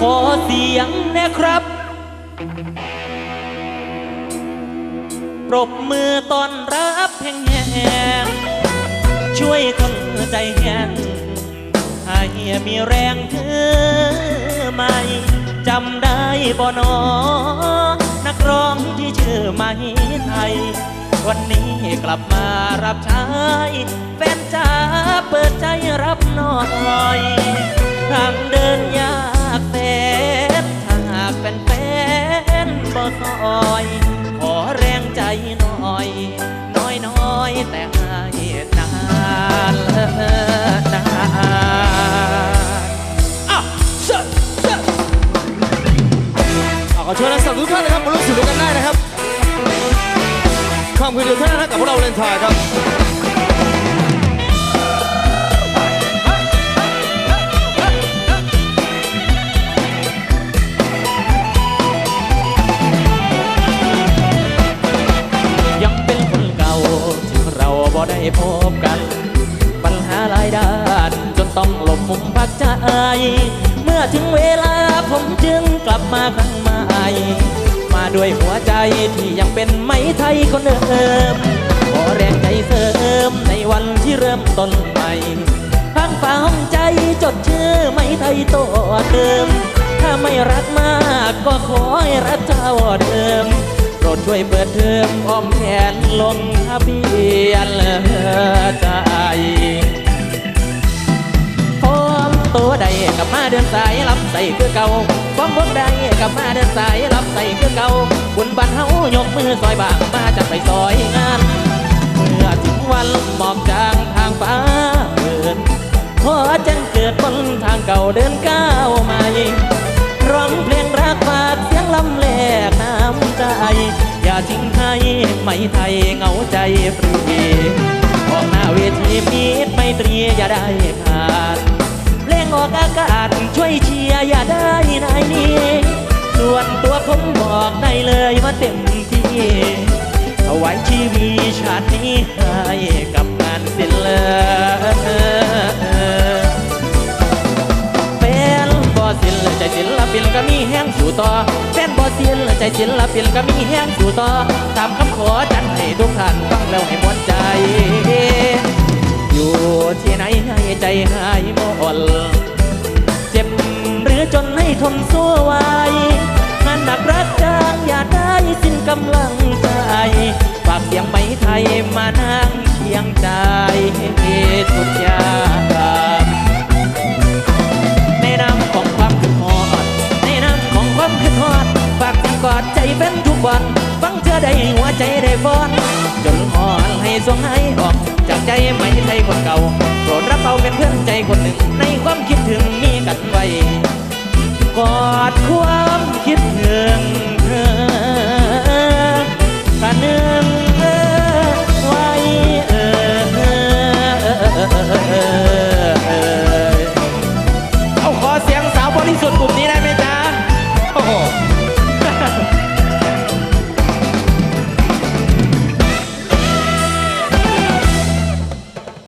ขอเสียงนะครับ ปรบมือตอนรับแห่งแงช่วยคนใจแห้งให้มีแรงคือใหม่จำได้บ่นอ นักร้องที่ชื่อไหมไทย วันนี้กลับมารับใช้แฟนจ้าเปิดใจรับหน่อย ทางเดินย บ่ซอย ขอแรงใจหน่อย น้อยน้อยแต่ให้นานนานอ้าวเชิญเชิญอะขอเชิญนักสับทุกท่านนะครับมาร่วมสนุกกันได้นะครับค่ำคืนเดียวเท่านั้นนะกับพวกเราเลนทายครับ บ่ได้พบกัน ปัญหาหลายด้าน จนต้องหลบมุมพักใจ เมื่อถึงเวลาผมจึงกลับมาครั้งใหม่มาด้วยหัวใจที่ยังเป็นไหมไทยคนเดิมขอแรงใจเสริมในวันที่เริ่มต้นใหม่ข้างฟ้าห้องใจจดชื่อไหมไทยตัวเดิม ถ้าไม่รักมากก็ขอให้รักเท่าเดิม ดช่วยเปิดเทอมอ้อมแขนลงทะเบียนใจพร้อมตัวใดกับมาเดินสายรับใส่คือเก่าพร้อมบนใดกับมาเดินสายรับใส่คือเก่าบุญบันเฮายกมือซอยบางมาจะไปซอยงานเมื่อถึงวันหมอกจางทางฟ้าเปิดขอจังเกิดบนทางเก่าเดินก้าวใหม่ำใจอย่าทิ้งให้ไม่ไทยเหงาใจปรีออกหน้าเวทีมีดไม่ตรีอย่าได้ขาดเพลงออกอากาศช่วยเชียร์อย่าได้นายนี้ส่วนตัวผมบอกได้เลยว่าเต็มที่เอาไว้ชีวิตชาตินี้ให้กับ ศิลปินก็มีแห้งสู่ต่อตามคำขอจัดให้ทุกท่านฟังแล้วให้หมวนใจ อยู่ที่ไหนให้ใจหายหมดเจ็บหรือจนให้ทนสู้ไว้งานหนักรักจางอย่าได้สิ้นกำลังใจฝากเสียงไหมไทยมานั่งเคียงใจทุกอย่าง ทุกวันฟังเธอได้หัวใจได้ฟอน จนหอนให้สวงให้ออก จากใจไม่ใช่คนเก่าโปรดรับเอาเป็นเพื่อนใจคนหนึ่ง ในความคิดถึงมีกันไว้กอดความคิดถึง